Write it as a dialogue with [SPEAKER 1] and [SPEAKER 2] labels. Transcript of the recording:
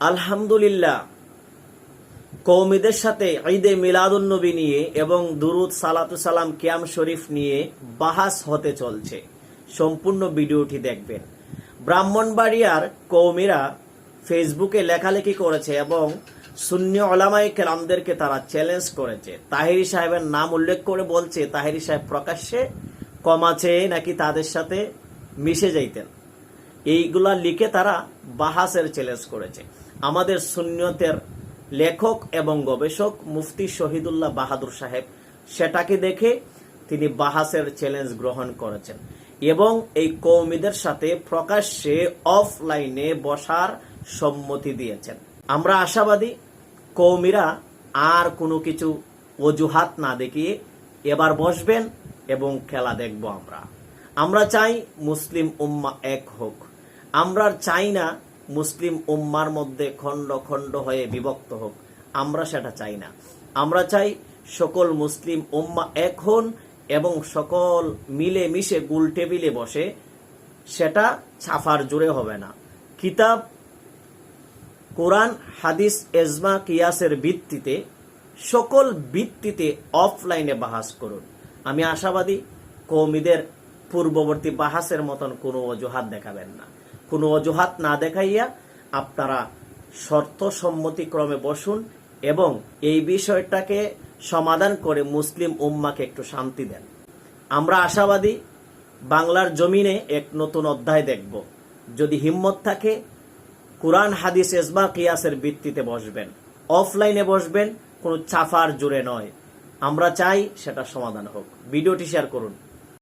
[SPEAKER 1] আলহামদুলিল্লাহ কৌমিদের সাথে ঈদে মিলাদুন্নবী নিয়ে এবং দুরুদ, সালাতু সালাম, কিয়াম শরীফ নিয়ে বাহাস হতে চলছে। সম্পূর্ণ ভিডিওটি দেখবেন। ব্রাহ্মণবাড়িয়ার কৌমিরা ফেসবুকে লেখালেখি করেছে এবং শূন্য ওলামাই কেরামদেরকে তারা চ্যালেঞ্জ করেছে। তাহিরি সাহেবের নাম উল্লেখ করে বলছে, তাহিরি সাহেব প্রকাশ্যে কমা চেয়ে নাকি তাদের সাথে মিশে যাইতেন। এইগুলা লিখে তারা বাহাসের চ্যালেঞ্জ করেছে। আমাদের সুন্নতের লেখক এবং গবেষক মুফতি শহীদুল্লাহ বাহাদুর সাহেব সেটাকে দেখে তিনি বাহাসের চ্যালেঞ্জ গ্রহণ করেছেন এবং এই কৌমিদের সাথে প্রকাশ্যে অফলাইনে বসার সম্মতি দিয়েছেন। আমরা আশাবাদী কৌমিরা আর কোনো কিছু অজুহাত না দেখিয়ে এবার বসবেন এবং খেলা দেখব আমরা। আমরা চাই মুসলিম উম্মা এক হোক। আমরা চাই না মুসলিম উম্মার মধ্যে খণ্ড খণ্ড হয়ে বিভক্ত হোক, আমরা সেটা চাই না। আমরা চাই সকল মুসলিম উম্মা এখন এবং সকল মিলে মিশে গুল টেবিলে বসে সেটা ছাফার জুড়ে হবে না। কিতাব, কোরআন, হাদিস, এজমা, কিয়াসের ভিত্তিতে সকল ভিত্তিতে অফলাইনে বাহাস করুন। আমি আশাবাদী কৌমিদের পূর্ববর্তী বাহাসের মতন কোনো অজুহাত দেখাবেন না। কোনো অজুহাত না দেখাইয়া আপনারা শর্ত সম্মতিক্রমে বসুন এবং এই বিষয়টাকে সমাধান করে মুসলিম উম্মাকে একটু শান্তি দেন। আমরা আশাবাদী বাংলার জমিনে এক নতুন অধ্যায় দেখব। যদি হিম্মত থাকে, কোরআন, হাদিস, এজমা, কিয়াসের ভিত্তিতে বসবেন। অফলাইনে বসবেন, কোনো চাফার জুড়ে নয়। আমরা চাই সেটা সমাধান হোক। ভিডিওটি শেয়ার করুন।